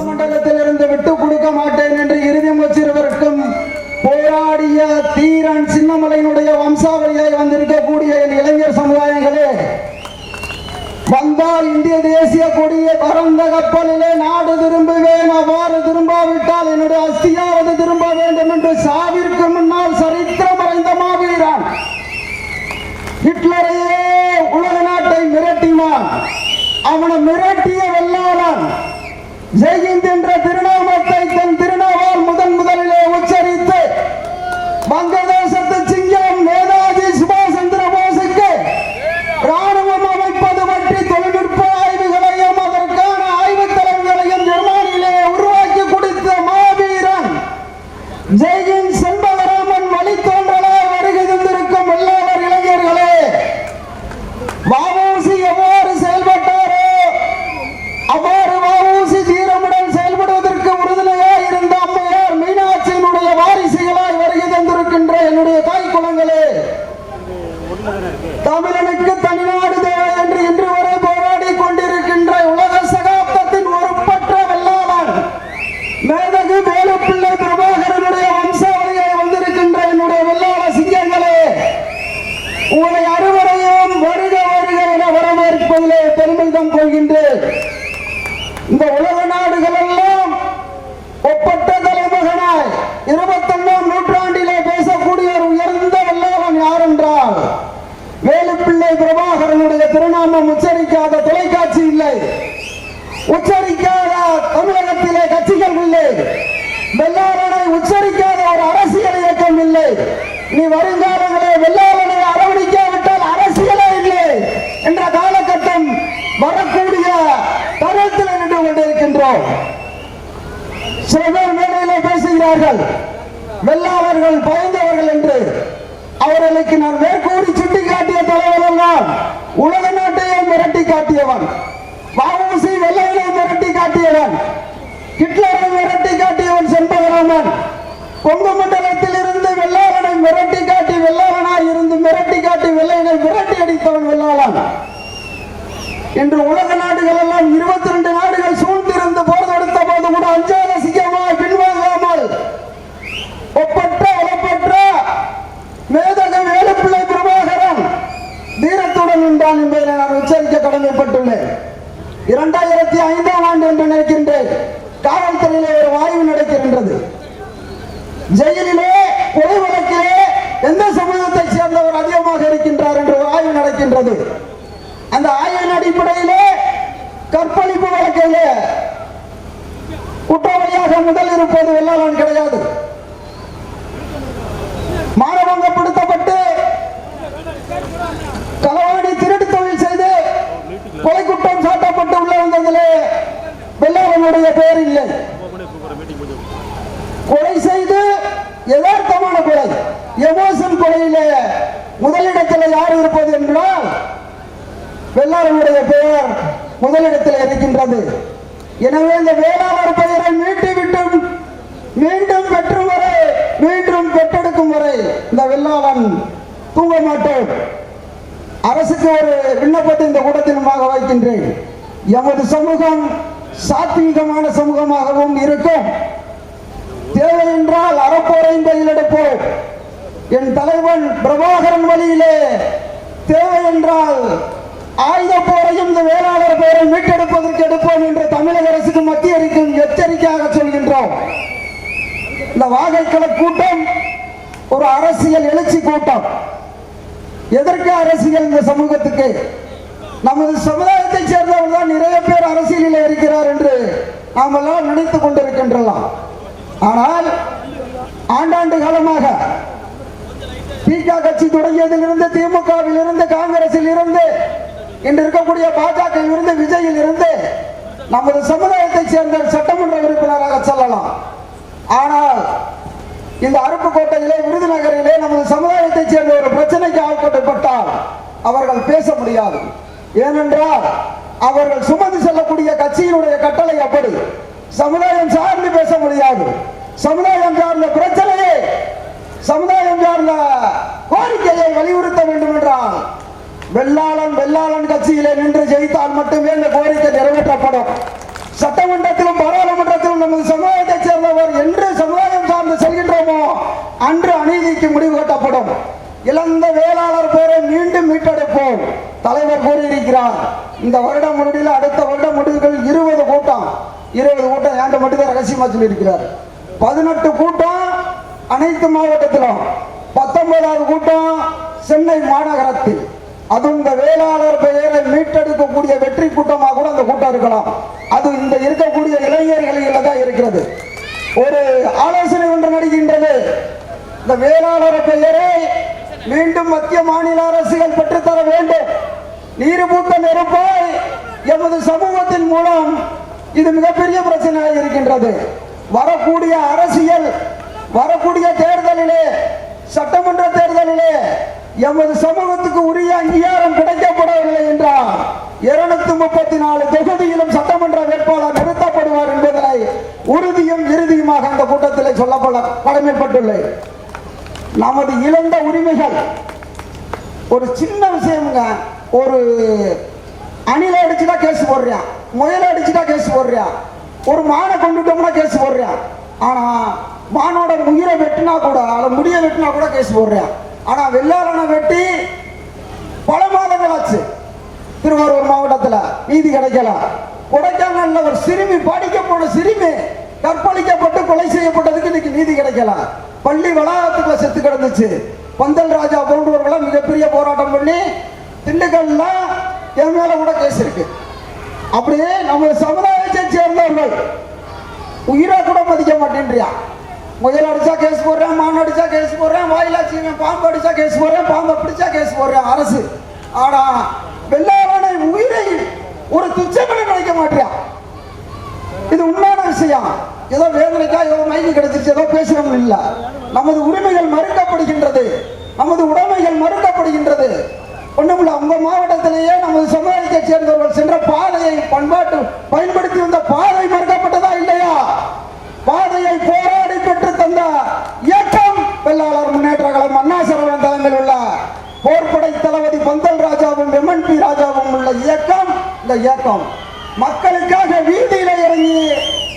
மண்டலத்தில் இருந்து விட்டு கொடுக்க மாட்டேன் என்று இறுதி வச்சிருவருக்கும் போராடிய தீரன் சின்னமலையினுடைய வம்சாவளியாய் வந்திருக்கக்கூடிய என் இளைஞர் சமுதாயங்களே வந்தால் இந்திய தேசிய கொடியை பறந்த கப்பலிலே நாடு திரும்புவேன். அவ்வாறு திரும்பாவிட்டால் என்னுடைய அஸ்தியாவது திரும்ப வேண்டும் என்று சாவிற்கு முன்னால் சரித்திரம் அடைந்த மாவீரன். ஹிட்லரையே உலக நாட்டை மிரட்டினான். அவனை மிரட்டிய வெள்ளாளன். ஜெயஹிந்த் என்ற உச்சரிக்காத தமிழகத்திலே கட்சிகள் இல்லை. வெள்ளாளனை உச்சரிக்காத ஒரு அரசியல் இயக்கம் இல்லை. நீ வருங்காலங்களே வெள்ளாளனை அரவணிக்காவிட்டால் அரசியலே இல்லை என்ற காலகட்டம் வரக்கூடிய தருணத்தில் நின்று கொண்டிருக்கின்றோம். சில பேர் மேடையிலே பேசுகிறார்கள் வெள்ளாளர்கள் பயந்தவர்கள் என்று. அவர்களுக்கு நான் மேற்கூறி சுட்டி காட்டிய தலைவர் எல்லாம் உலக நாட்டையே மிரட்டி காட்டியவன். வாவூசி வெள்ளை காட்டியவன். ஹிட்லரை விரட்டி காட்டியவன் செண்பகராமன். கொங்கு மண்டலத்தில் இருந்து வெள்ளாளனை மிரட்டி காட்டி வெள்ளாளனாய் இருந்து மிரட்டி காட்டி வெள்ளையனை விரட்டி அடித்தவன் வெள்ளாளன். இன்று உலக நாடுகள் எல்லாம் இருபத்தி ரெண்டு நாடுகள் சூழ்ந்திருந்து போர் தொடுத்த போது கூட அஞ்சாத சிங்கமாய் பின்வாங்காமல் ஒப்பற்ற ஒப்பற்ற வேதக வேலுப்பிள்ளை பிரபாகரன் தீரத்துடன் உண்டான் என்பதை நான் உச்சரிக்க கடமைப்பட்டுள்ளேன். இரண்டாயிரத்தி ஐந்தாம் ஆண்டு என்று நினைக்கின்றேன் காவல்துறையிலே ஒரு வாய்வு நடக்கின்றது. ஜெயிலிலே கொலை வழக்கிலே எந்த சமூகத்தை சேர்ந்தவர் அதிகமாக இருக்கின்றார் என்று ஒரு ஆய்வு நடக்கின்றது. அந்த ஆய்வின் அடிப்படையிலே கற்பழிப்பு வழக்கிலே குற்றவாளியாக முதல் இருப்பது வெள்ளாளன் கிடையாது மானபங்கப்படுத்தப்பட்டு களவாடி திருட்டு தொழில் செய்து கொலை குற்றம் சாட்டப்பட்டு உள்ள வந்ததிலே வெள்ளாளனுடைய பெயர் இல்லை கொலை செய்து யதார்த்தமான கொலை எமோஷன் கொலையிலே முதலிடத்தில் யார் இருப்பது என்றால் வெள்ளாளனுடைய பெயர் முதலிடத்தில் இருக்கின்றது எனவே இந்த வேளாளர் பெயரை மீட்டு விட்டும் மீண்டும் பெற்றும் வரை மீண்டும் பெற்றெடுக்கும் வரை இந்த வெள்ளாளன் தூங்க மாட்டோம் அரசுக்கு ஒரு விண்ணப்பத்தை இந்த கூட்டத்தினமாக வைக்கின்றேன். எமது சமூகம் சாத்வீகமான சமூகமாகவும் இருக்கும். தேவை என்றால் அறப்போரையும் கையில் எடுப்போம். என் தலைவன் பிரபாகரன் வழியிலே தேவை என்றால் ஆயுத போரையும் இந்த வேளாளர் பெயரை மீட்டெடுப்பதற்கு எடுப்போம் என்று தமிழக அரசுக்கு மத்திய அரசுக்கும் எச்சரிக்கையாக சொல்கின்றோம். இந்த வாகைக்கள கூட்டம் ஒரு அரசியல் எழுச்சி கூட்டம். எதற்கு அரசியல் இந்த சமூகத்துக்கு? நமது சமுதாயத்தைச் சேர்ந்தவர்கள் தான் நிறைய பேர் அரசியலில் இருக்கிறார் என்று நாம் எல்லாம் நினைத்துக் கொண்டிருக்கின்றலாம் ஆனால் ஆண்டாண்டு காலமாக திக கட்சி தொடங்கியதிலிருந்து திமுகவில் இருந்து காங்கிரஸில் இருந்து இன்று இருக்கக்கூடிய பாஜக இருந்து விஜயில் இருந்து நமது சமுதாயத்தை சேர்ந்த சட்டமன்ற உறுப்பினராக செல்லலாம். ஆனால் இந்த அருப்புக்கோட்டையிலே விருதுநகரிலே நமது சமுதாயத்தை சேர்ந்த ஒரு பிரச்சனைக்கு ஆட்பட்டுப்பட்டால் அவர்கள் பேச முடியாது. ஏனென்றால் அவர்கள் சுமந்து செல்லக்கூடிய கட்சியினுடைய கட்டளை அப்படி. சமுதாயம் சார்ந்து பேச முடியாது. சமுதாயம் சார்ந்த பிரச்சனையை சமுதாயம் சார்ந்த கோரிக்கையை வலியுறுத்த வேண்டும் என்றால் வெள்ளாளன் வெள்ளாளன் கட்சியிலே நின்று ஜெயித்தால் மட்டுமே இந்த கோரிக்கை நிறைவேற்றப்படும். சட்டமன்றத்திலும் பாராளுமன்றத்திலும் நமது சமுதாயத்தைச் சேர்ந்தவர் என்று சமுதாயம் சார்ந்து செல்கின்றோமோ அன்று அநீதிக்கு முடிவு கட்டப்படும். இழந்த வேளாளர் பேரை மீண்டும் மீட்டெடுப்போம் தலைவர் கூறியிருக்கிறார். இந்த வருடம் முடிவில் அடுத்த வருட முடிவுகள் இருபது கூட்டம். இருபது கூட்டம் ஏண்ட மட்டும்தான் ரகசியமா சொல்லியிருக்கிறார். பதினெட்டு கூட்டம் அனைத்து மாவட்டத்திலும் பத்தொன்பதாவது கூட்டம் சென்னை மாநகரத்தில். அதுவும் இந்த வேளாளர் பெயரை மீட்டெடுக்கக்கூடிய வெற்றி கூட்டமாக கூட அந்த கூட்டம் இருக்கலாம். அது இந்த இருக்கக்கூடிய இளைஞர்களில் தான் இருக்கிறது. ஒரு ஆலோசனை ஒன்று நடிக்கின்றது இந்த வேளாளர் பெயரை மீண்டும் மத்திய மாநில அரசுகள் பெற்றுத்தர வேண்டும். நீர்மூட்ட நெருப்பாய் எமது சமூகத்தின் மூலம் இது மிகப்பெரிய பிரச்சனையாக இருக்கின்றது. வரக்கூடிய அரசியல் வரக்கூடிய தேர்தலிலே சட்டமன்ற தேர்தலிலே எமது சமூகத்துக்கு உரிய அங்கீகாரம் கிடைக்கப்படவில்லை என்றால் இருநூத்தி முப்பத்தி நாலு தொகுதியிலும் சட்டமன்ற வேட்பாளர் நிறுத்தப்படுவார் என்பதனை உறுதியும் இறுதியுமாக அந்த கூட்டத்தில் சொல்லப்பட கடமைப்பட்டுள்ளது நமது இழந்த உரிமைகள் ஒரு சின்ன விஷயம்ங்க. ஒரு அணில அடிச்சுட்டா கேஸ் போடுறியா? முயல அடிச்சுட்டா கேஸ் போடுறியா? ஒரு மானை கொண்டுட்டோம்னா கேஸ் போடுறியா? ஆனா மானோட உயிரை வெட்டினா கூட அதை முடிய வெட்டினா கூட கேஸ் போடுறியா? ஆனா வெள்ளாளனை வெட்டி பல மாதங்கள் ஆச்சு. திருவாரூர் மாவட்டத்தில் நீதி கிடைக்கல. கொடைக்கானல்ல ஒரு சிறுமி படிக்க போன சிறுமி கற்பழிக்கப்பட்டு கொலை செய்யப்பட்டதுக்கு இன்னைக்கு நீதி கிடைக்கல. பள்ளி வளாகத்துக்குள்ள செத்து கிடந்துச்சு. பந்தல் ராஜா போன்றவர்களாம் மிகப்பெரிய போராட்டம் பண்ணி திண்டுக்கல்ல என் மேல கூட கேஸ் இருக்கு. அப்படியே நம்ம சமுதாயத்தை சேர்ந்தவர்கள். உயிரை கூட மதிக்க மாட்டேன்றியா? முயல் அடிச்சா கேஸ் போடுறேன் மான் அடிச்சா கேஸ் போடுறேன் வாயிலா சீவன் பாம்பு அடிச்சா கேஸ் போடுறேன் பாம்பை பிடிச்சா கேஸ் போடுறேன் அரசு. ஆனா வெள்ளாளனை உயிரை ஒரு துச்சமென நினைக்க மாட்டியா? இது உண்மையான விஷயம். ஏதோ வேதனைக்கா ஏதோ மைக்கு கிடைச்சிருச்சு ஏதோ பேசுறோம் இல்ல. நமது உரிமைகள் மறுக்கப்படுகின்றது. நமது உடைமைகள் மறுக்கப்படுகின்றது. ஒண்ணுமில்ல உங்க மாவட்டத்திலேயே நமது சமுதாயத்தை சேர்ந்தவர்கள் சென்ற பாதையை பண்பாட்டு பயன்படுத்தி வந்த பாதை மறுக்கப்பட்டதா இல்லையா? பாதையை போ வெள்ளாளர் முன்னேற்ற கழகம் அண்ணாசரவன் தலைமையில் உள்ள போர்படை தளபதி பந்தல் ராஜாவும் எம்என் பி ராஜாவும் உள்ள இயக்கம் இந்த இயக்கம் மக்களுக்காக வீதியில இறங்கி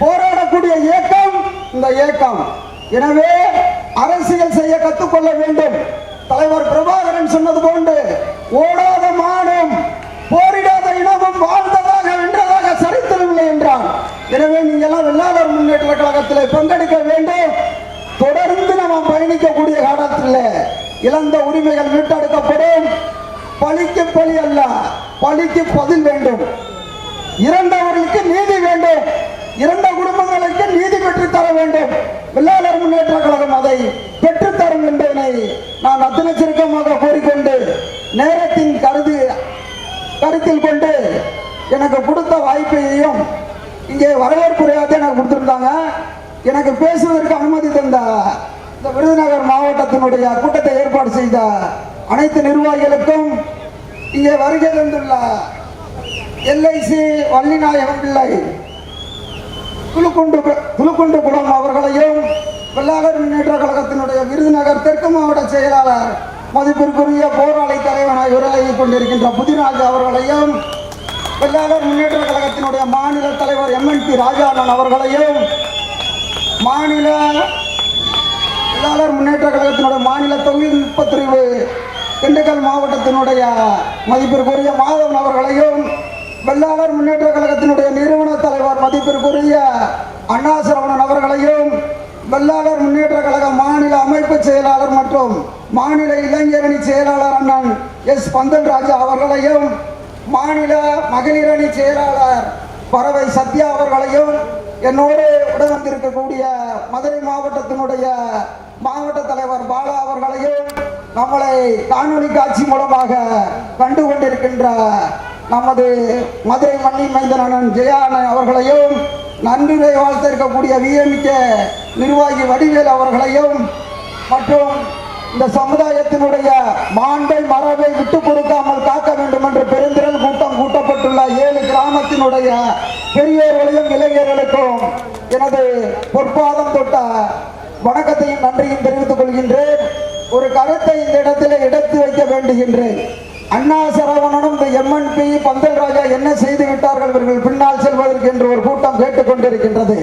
போராடக்கூடிய இயக்கம் இந்த இயக்கம். எனவே அரசியல் செய்ய கற்றுக்கொள்ள வேண்டும். தலைவர் பிரபாகரன் சொன்னது போன்று ஓடாத மானும் போரிடாத இனமும் வாழ்ந்ததாக வென்றதாக சரித்திரமில்லை என்றான் எனவே நீங்க எல்லாம் வெள்ளாளர் முன்னேற்ற கழகத்தில் பங்கெடுக்க வேண்டும். தொடர்ந்து நம்ம பயணிக்கக்கூடிய காலத்தில் இழந்த உரிமைகள் மீட்டெடுக்கப்படும். பழிக்கு பழி அல்ல பழிக்கு பதில் வேண்டும். இறந்தவர்களுக்கு நீதி வேண்டும். இறந்த குடும்பங்களுக்கு நீதி பெற்றுத் தர வேண்டும். வெள்ளாளர் முன்னேற்ற கழகம் அதை பெற்றுத்தரும் என்பதனை நான் அத்தனச்சிருக்கமாக கூறிக்கொண்டு நேரத்தின் கருதி கருத்தில் கொண்டு எனக்கு கொடுத்த வாய்ப்பையும் இங்கே வரவேற்புரையாக எனக்கு கொடுத்துருந்தாங்க. எனக்கு பேசுவதற்கு அனுமதி தந்த. இந்த விருதுநகர் மாவட்டத்தினுடைய கூட்டத்தை ஏற்பாடு செய்த அனைத்து நிர்வாகிகளுக்கும் இங்கே வருகை தந்துள்ள எல்ஐசி வள்ளிநாயகம் பிள்ளை துலுக்குண்டு துலுக்குண்டு குளம் அவர்களையும் வெள்ளாளர் முன்னேற்ற கழகத்தினுடைய விருதுநகர் தெற்கு மாவட்ட செயலாளர் மதிப்பிற்குரிய போராளி தலைவனாய் உரையாகி கொண்டிருக்கின்ற புதிராஜ் அவர்களையும் வெள்ளாளர் முன்னேற்ற கழகத்தினுடைய மாநில தலைவர் எம்என்பி ராஜானன் அவர்களையும் மாநில வெள்ளாளர் முன்னேற்ற கழகத்தினுடைய மாநில தொழில்நுட்ப பிரிவு திண்டுக்கல் மாவட்டத்தினுடைய மதிப்பிற்குரிய மாதவன் அவர்களையும் வெள்ளாளர் முன்னேற்ற கழகத்தினுடைய நிறுவன தலைவர் மதிப்பிற்குரிய அண்ணா சரவணன் அவர்களையும் வெள்ளாளர் முன்னேற்ற கழக மாநில அமைப்பு செயலாளர் மற்றும் மாநில இளைஞரணி செயலாளர் அண்ணன் எஸ் பந்தன் ராஜா அவர்களையும் மாநில மகளிரணி செயலாளர் பறவை சத்யா அவர்களையும் என்னோடு உடன் வந்திருக்கக்கூடிய மதுரை மாவட்டத்தினுடைய மாவட்ட தலைவர் பாலா அவர்களையும் நம்மளை காணொலி காட்சி மூலமாக கண்டு கொண்டிருக்கின்ற நமது மதுரை மண்ணின் மைந்தனன் ஜெயானன் அவர்களையும் நன்றியை வாழ்த்திருக்கக்கூடிய விஎம்கே நிர்வாகி வடிவேல் அவர்களையும் மற்றும் இந்த சமுதாயத்தினுடைய மாண்பை மரபை விட்டு கொடுக்காமல் காக்க வேண்டும் என்று பெருந்திரள் கூட்டம் கூட்டப்பட்டுள்ள ஏழு கிராமத்தினுடைய பெரியோர்களையும் இளைஞர்களுக்கும் எனது பொற்பாதம் தொட்ட வணக்கத்தையும் நன்றியும் தெரிவித்துக் கொள்கின்றேன். ஒரு கருத்தை இந்த இடத்திலே எடுத்து வைக்க வேண்டுகின்றேன். அண்ணா சரவணனும் இந்த எம்என்பி பந்தல் ராஜா என்ன செய்து விட்டார்கள் இவர்கள் பின்னால் செல்வதற்கு என்று ஒரு கூட்டம் கேட்டுக்கொண்டிருக்கின்றது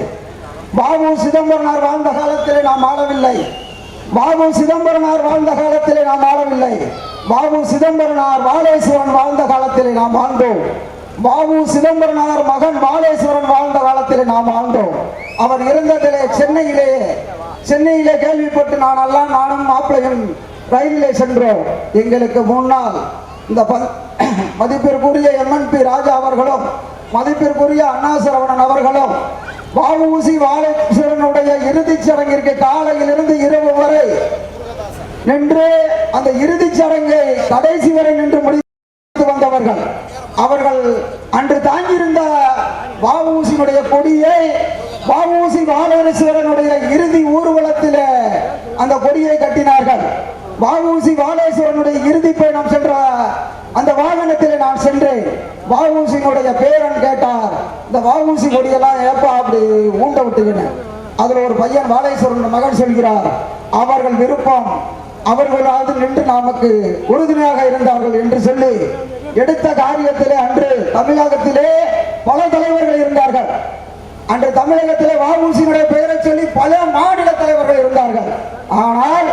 பாபு சிதம்பரனார் வாழ்ந்த காலத்திலே நாம் ஆளவில்லை. பாபு சிதம்பரனார் வாழ்ந்த காலத்திலே நாம் ஆளவில்லை. பாபு சிதம்பரனார் வாலேஸ்வரன் வாழ்ந்த காலத்திலே நாம் வாழ்ந்தோம் பாபு சிதம்பரனார் மகன் வாலேஸ்வரன் வாழ்ந்த காலத்தில் நாம் ஆண்டோம். அவர் இருந்ததிலே சென்னையிலேயே சென்னையிலே கேள்விப்பட்டு நான் எல்லாம் நானும் மாப்பிள்ளையும் ரயிலிலே சென்றோம். எங்களுக்கு முன்னால் இந்த மதிப்பிற்குரிய எம்என்பி ராஜா அவர்களும் மதிப்பிற்குரிய அண்ணா சரவணன் அவர்களும் வஉசி வாலேஸ்வரனுடைய இறுதிச் சடங்கிற்கு காலையிலிருந்து இரவு வரை நின்று அந்த இறுதிச் சடங்கை கடைசி வரை நின்று முடித்து வந்தவர்கள். அவர்கள் அன்று தாங்கியிருந்த வாவூசியினுடைய கொடியை வாவூசி வாலேஸ்வரனுடைய இறுதி ஊர்வலத்தில் அந்த கொடியை கட்டினார்கள். வாவூசி வாலேஸ்வரனுடைய இறுதி பயணம் சென்ற அந்த வாகனத்தில் நான் சென்றேன். வாவூசியினுடைய பேரன் கேட்டார் இந்த வாவூசி கொடியெல்லாம் ஏப்பா அப்படி ஊண்ட விட்டுக்கினேன்? அதில் ஒரு பையன் வாலேஸ்வரன் மகன் சொல்கிறார் அவர்கள் விருப்பம் அவர்களாவது நின்று நமக்கு உறுதுணையாக இருந்தார்கள் என்று சொல்லி எடுத்த காரியத்திலே அன்று தமிழகத்திலே பல தலைவர்கள் இருந்தார்கள். அன்று தமிழகத்திலே வஉசியினுடைய பெயரை சொல்லி பல மாநில தலைவர்கள் இருந்தார்கள். ஆனால்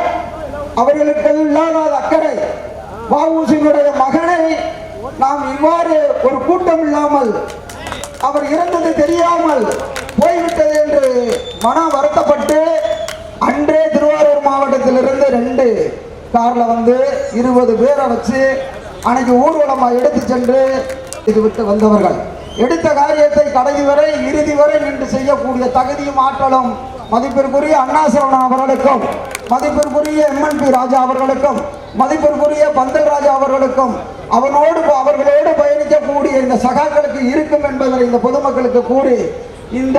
அவர்களுக்கு இல்லாத அக்கறை வஉசியினுடைய மகனை நாம் இவ்வாறு ஒரு கூட்டம் இல்லாமல் அவர் இறந்தது தெரியாமல் போய்விட்டது என்று மனம் வருத்தப்பட்டு அன்றே திருவாரூர் மாவட்டத்திலிருந்து ரெண்டு கார்ல வந்து இருபது பேரை வச்சு அன்னைக்கு ஊர்வலமாக எடுத்து சென்று இது விட்டு வந்தவர்கள். எடுத்த காரியத்தை கடைசி வரை இறுதி வரை நின்று செய்யக்கூடிய தகுதியும் ஆற்றலும் மதிப்பிற்குரிய அண்ணா சரவணன் அவர்களுக்கும் மதிப்பிற்குரிய எம்என்பி ராஜா அவர்களுக்கும் மதிப்பிற்குரிய பந்தல் ராஜா அவர்களுக்கும் அவனோடு அவர்களோடு பயணிக்கக்கூடிய இந்த சகாக்களுக்கு இருக்கும் என்பதை இந்த பொதுமக்களுக்கு கூறி இந்த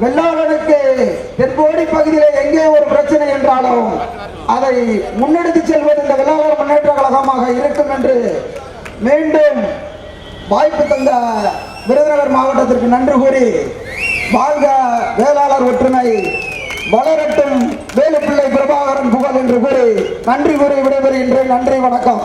வெள்ளாளனுக்கு தென்கோடி பகுதியில் எங்கே ஒரு பிரச்சனை என்றாலும் அதை முன்னெடுத்து செல்வது இந்த வெள்ளாளர் முன்னேற்ற கழகமாக இருக்கும் என்று மீண்டும் வாய்ப்பு தந்த விருதுநகர் மாவட்டத்திற்கு நன்றி கூறி வாழ்க வேளாளர் ஒற்றுமை வளரட்டும் வேலுப்பிள்ளை பிரபாகரன் புகழ் என்று கூறி நன்றி கூறி விடைபெறுகின்றேன். நன்றி வணக்கம்.